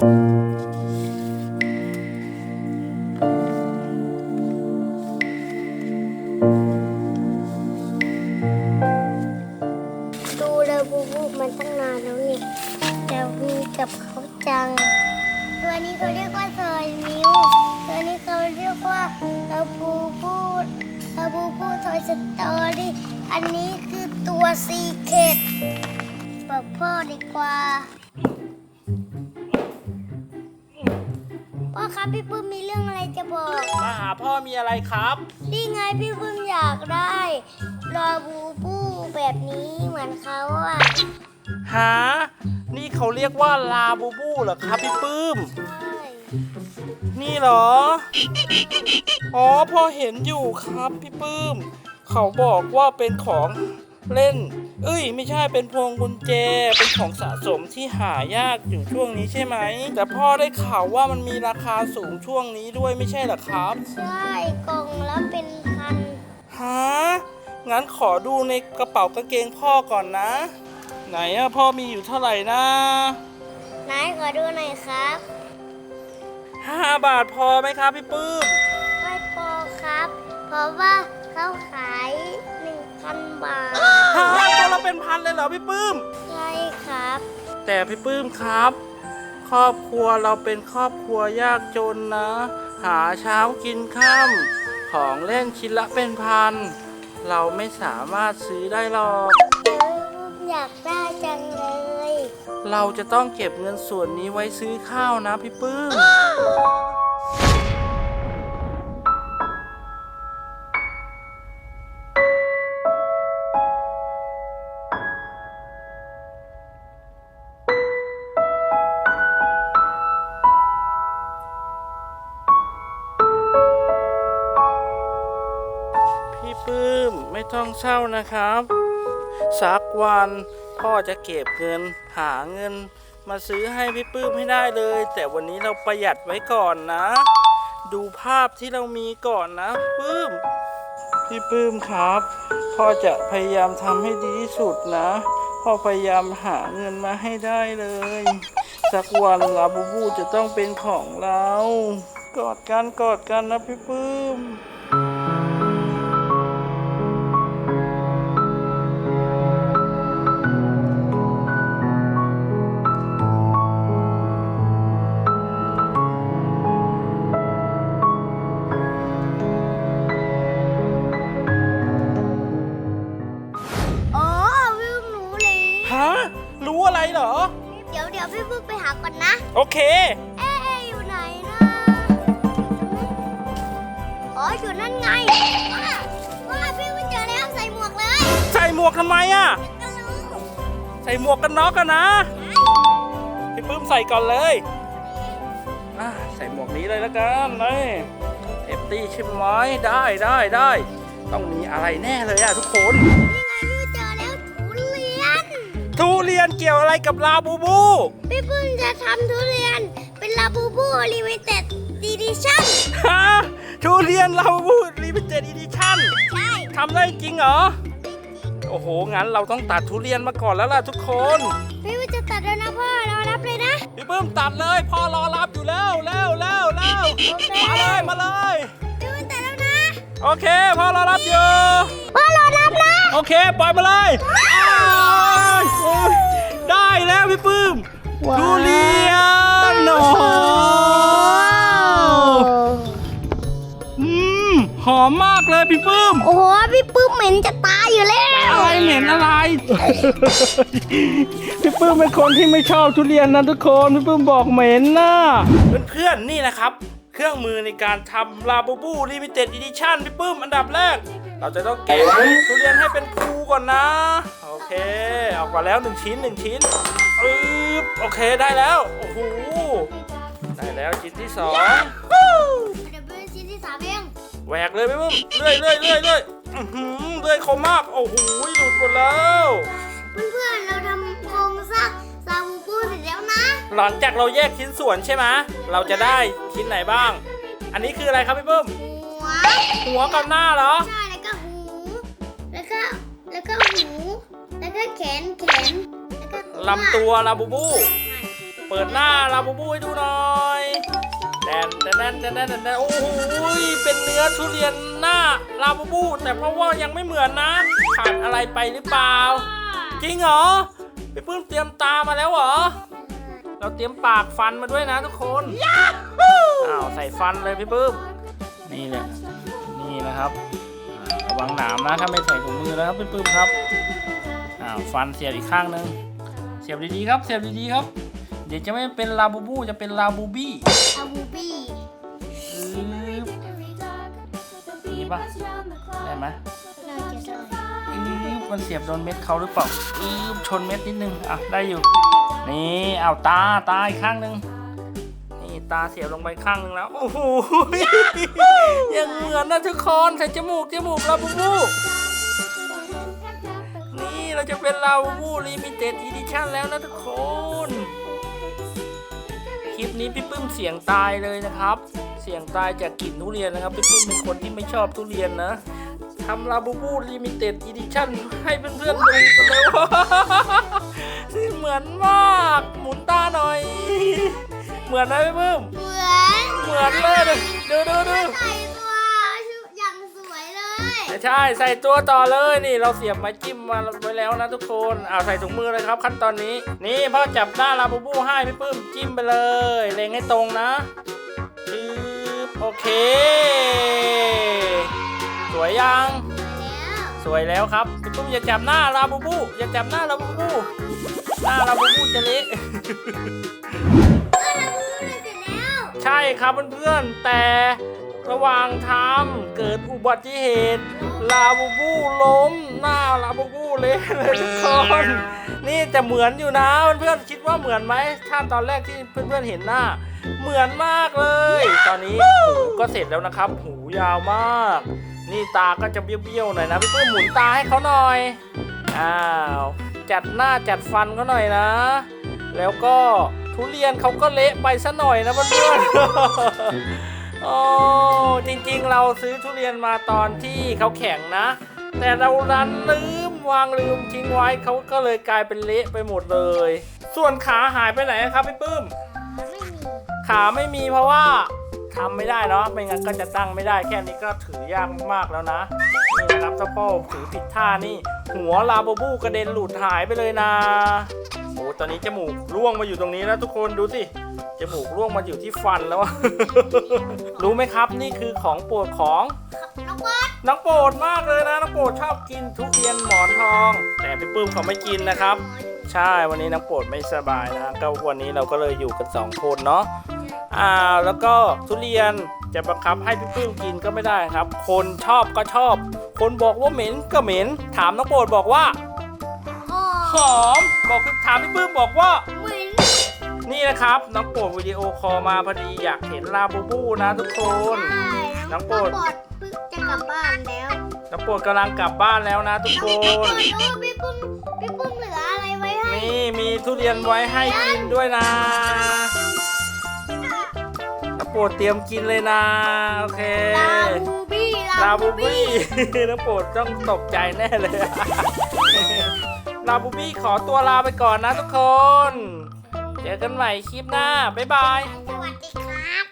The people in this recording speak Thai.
ดูเลยบูบูมันตั้งนานแล้วเนี่ยแต่มีกับเขาจัง ตัวนี้เขาเรียกว่าเซอร์มิวตัวนี้เขาเรียกว่าลาบูบูลาบูบูทอยสตอรี่อันนี้คือตัวซีเคดบอกพ่อดีกว่า ครับพี่ปื้มมีเรื่องอะไรจะบอก มาหาพ่อมีอะไรครับ นี่ไงพี่ปื้มอยากได้ลาบูบูแบบนี้เหมือนเขาอะหา นี่เขาเรียกว่าลาบูบูเหรอครับพี่ปื้ม ใช่นี่เหรอ อ๋อพอเห็นอยู่ครับพี่ปื้ม เขาบอกว่าเป็นของเล่น เอ้ย ไม่ใช่เป็นพวงกุญแจเป็นของสะสมที่หายากอยู่ช่วงนี้ใช่ไหม แต่พ่อได้ข่าวว่ามันมีราคาสูงช่วงนี้ด้วยไม่ใช่เหรอครับ ใช่กล่องละเป็นพันฮะงั้นขอดูในกระเป๋ากางเกงพ่อก่อนนะ ไหนอะพ่อมีอยู่เท่าไหร่นะไหนขอดูหน่อยครับห้าบาทพอไหมครับพี่ปื้มไม่พอครับ เพราะว่าเขาขายหนึ่ง พันบาทฮะตัวเราเป็นพันเลยเหรอพี่ปื้ม ใช่ครับ แต่พี่ปื้มครับ ครอบครัวเราเป็นครอบครัวยากจนนะ หาเช้ากินค่ำของเล่นชิ้นละเป็นพัน เราไม่สามารถซื้อได้หรอกเดี๋ยวผมอยากได้จังเลย เราจะต้องเก็บเงินส่วนนี้ไว้ซื้อข้าวนะพี่ปื้ม ต้องเศร้านะครับ สักวันพ่อจะเก็บเงินหาเงิน มาซื้อให้พี่ปื้มให้ได้เลย แต่วันนี้เราประหยัดไว้ก่อนนะ ดูภาพที่เรามีก่อนนะปื้ม พี่ปื้มครับ พ่อจะพยายามทำให้ดีที่สุดนะพ่อพยายามหาเงินมาให้ได้เลย สักวันลาบูบูจะต้องเป็นของเรา กอดกันกอดกันนะพี่ปื้ม เดี๋ยวเดี๋ยวพี่พึ่งไปหาก่อนนะ โอเค เอ๊ะอยู่ไหนนะอ๋ออยู่นั่นไงว้าว้าพี่พึ่งเจอแล้วใส่หมวกเลยใส่หมวกทำไมอะ ก็รู้ใส่หมวกกันน็อกกันนะ พี่ปื้มใส่ก่อนเลยอะใส่หมวกนี้เลยแล้วกันนี่เอฟตี้ใช่ไหมได้ได้ได้ ต้องมีอะไรแน่เลยอะทุกคน ทุเรียนเกี่ยวอะไรกับลาบูบู พี่พึ่งจะทำทุเรียนเป็นลาบูบูลิมิเต็ดดีดิชั่นฮะทุเรียนลาบูบูรีพิเต็ดอีดิชั่นใช่ทำได้จริงเหรอ โอ้โห งั้นเราต้องตัดทุเรียนมาก่อนแล้วล่ะทุกคน พี่พึ่งจะตัดแล้วนะพ่อเรารับเลยนะพี่ปื้มตัดเลยพ่อรอรับอยู่แล้วแล้วแล้วแล้วโอเคมาเลยมาเลยพี่พึ่งตัดแล้วนะ โอเคพ่อรอรับอยู่พ่อเรารับนะโอเคปล่อยมาเลยอ้าว โอ้ยได้แล้วพี่ปื้มว้าว ทุเรียนโอ้โหอืมหอมมากเลยพี่ปื้ม โอ้โหพี่ปื้มเหม็นจะตายอยู่แล้วอะไรเหม็นอะไร พี่ปื้มเป็นคนที่ไม่ชอบทุเรียนนะทุกคนพี่ปื้มบอกเหม็นนะเพื่อนๆนี่นะครับ เครื่องมือในการทำลาบูบูลิมิเต็ดอีดิชั่นพี่ปื้มอันดับแรก เราจะต้องเก็บทุเรียนให้เป็นภูก่อนนะ โอเคออกมาแล้วหนึ่งชิ้นหนึ่งชิ้นอึ๊บโอเคได้แล้ว โอ้โห ได้แล้วชิ้นที่สองเดี๋ยวเป็นชิ้นที่สามเองแหวกเลยพี่ปื้มเลื่อยเลื่อยเลื่อยเลื่อยอื้อหือเลื่อยคมมาก โอ้โห หลุดหมดแล้วเพื่อนๆเราทำโครงสร้างซาบูบูเสร็จแล้วนะ หลังจากเราแยกชิ้นส่วนใช่ไหมเราจะได้ชิ้นไหนบ้าง อันนี้คืออะไรครับพี่ปื้มหัว หัวกับหน้าเหรอ ใช่แล้ว ก็หูแล้วก็ แล้วก็หู แล้วก็แขน แขน แล้วก็ลำตัวลาบูบูใช่เปิดหน้าลาบูบูให้ดูหน่อยแดนแดนแดนแดนแดนแดนโอ้โหเป็นเนื้อทุเรียนหน้าลาบูบู แต่เพราะว่ายังไม่เหมือนนะขาดอะไรไปหรือเปล่า จริงเหรอพี่ปื้มเตรียมตามาแล้วเหรอ เราเตรียมปากฟันมาด้วยนะทุกคนอ้าวใส่ฟันเลยพี่ปื้มนี่แหละนี่นะครับอ่า ระวังหนามนะถ้าไม่ใส่ถุงมือนะครับพี่ปื้มครับอ้าวฟันเสียบอีกข้างหนึงเสียบดีๆครับเสียบดีๆครับ เดี๋ยวจะไม่เป็นลาบูบูจะเป็นลาบูบี้อาบูบี้อืบดีปะได้ไหมน่าจะได้อืบมันเสียบโดนเม็ดเขาหรือเปล่าอืบชนเม็ดนิดนึงอะได้อยู่ นี่เอาตาตาอีกข้างหนึง นี่ตาเสียบลงไปข้างหนึงแล้ว โอ้โหยังเหมือนนะทุกคนใส่จมูกจมูกลาบูบูนี่เราจะเป็นลาบูบูลิมิเต็ดอีดิชั่นแล้วนะทุกคน คลิปนี้พี่ปื้มเสียงตายเลยนะครับ เสียงตายจากกลิ่นทุเรียนนะครับพี่ปื้มเป็นคนที่ไม่ชอบทุเรียนนะทำลาบูบูลิมิเต็ดอีดิชั่นให้เพื่อนๆดูกันเลยว่าเหมือนมาก หมุนตาหน่อย เหมือนไหมพี่ปื้มเหมือนเหมือนเลยดูดูดูใส่ตัวอย่างสวยเลยใช่ใส่ตัวต่อเลยนี่ เราเสียบไม้จิ้มมาไว้แล้วนะทุกคนเอาใส่ถุงมือเลยครับ ขั้นตอนนี้ นี่พ่อจับหน้าลาบูบูให้พี่ปื้มจิ้มไปเลยเล็งให้ตรงนะจึ๊บโอเค สวยยังแล้วสวยแล้วครับพี่ปุ้มอย่าจับหน้าลาบูบูอย่าจับหน้าลาบูบูหน้าลาบูบูจะเละ ใช่ครับเพื่อนๆแต่ระหว่างทำเกิดอุบัติเหตุ ลาบูบูล้ม หน้าลาบูบูเละเลยทุกคนนี่แต่เหมือนอยู่นะเพื่อนๆคิดว่าเหมือนไหมถ้าตอนแรกที่เพื่อนๆเห็นหน้า เหมือนมากเลย ตอนนี้หูก็เสร็จแล้วนะครับ หูยาวมาก นี่ตาก็จะเบี้ยวๆหน่อยนะพี่ปุ้มหมุนตาให้เขาหน่อยอ้าวจัดหน้าจัดฟันเขาหน่อยนะ แล้วก็ ทุเรียนเขาก็เละไปซะหน่อยนะเพื่อนๆโอ้จริงๆเราซื้อทุเรียนมาตอนที่เขาแข็งนะ แต่เราดันลืมวางลืมทิ้งไว้เขาก็เลยกลายเป็นเละไปหมดเลย ส่วนขาหายไปไหนครับพี่ปื้มไม่มีขาไม่มีเพราะว่าทำไม่ได้เนาะไม่งั้นก็จะตั้งไม่ได้แค่นี้ก็ถือยากมากๆแล้วนะนี่นะครับถ้าพ่อถือผิดท่านี่ หัวลาบูบูกระเด็นหลุดหายไปเลยนะโอ้ ตอนนี้จมูกร่วงมาอยู่ตรงนี้แล้วทุกคนดูสิจมูกร่วงมาอยู่ที่ฟันแล้วอะรู้ไหมครับนี่คือของโปรดของน้องบอสน้องโปรดมากเลยนะน้องโปรดชอบกินทุเรียนหมอนทอง แต่พี่ปื้มเขาไม่กินนะครับ ใช่วันนี้น้องโปรดไม่สบายนะก็วันนี้เราก็เลยอยู่กันสองคนเนาะอ่าแล้วก็ทุเรียนจะบังคับให้พี่ปื้มกินก็ไม่ได้ครับ คนชอบก็ชอบ คนบอกว่าเหม็นก็เหม็น ถามน้องโปรดบอกว่าอ๋อ หอม บอกถามพี่ปื้มบอกว่า เหมือนนี่นะครับน้องโปรดวิดีโอคอลมาพอดีอยากเห็นลาบูบูนะทุกคนใช่น้องโปรดน้องโปรดเพิ่งจะกลับบ้านแล้วน้องโปรดกำลังกลับบ้านแล้วนะทุกคน้องโปรนดรู้ว่าพี่ปุ้มพี่ปุ้มเหลืออะไรไว้ให้นี่มีทุเรียนไว้ให้กินด้วยนะน้องโปรดเตรียมกินเลยนะโอเค ลาบูบี้ลาบูบี้น้องโปรดต้องตกใจแน่เลย ลาบูบี้ขอตัวลาไปก่อนนะทุกคน เจอกันใหม่คลิปหน้า บ๊ายบาย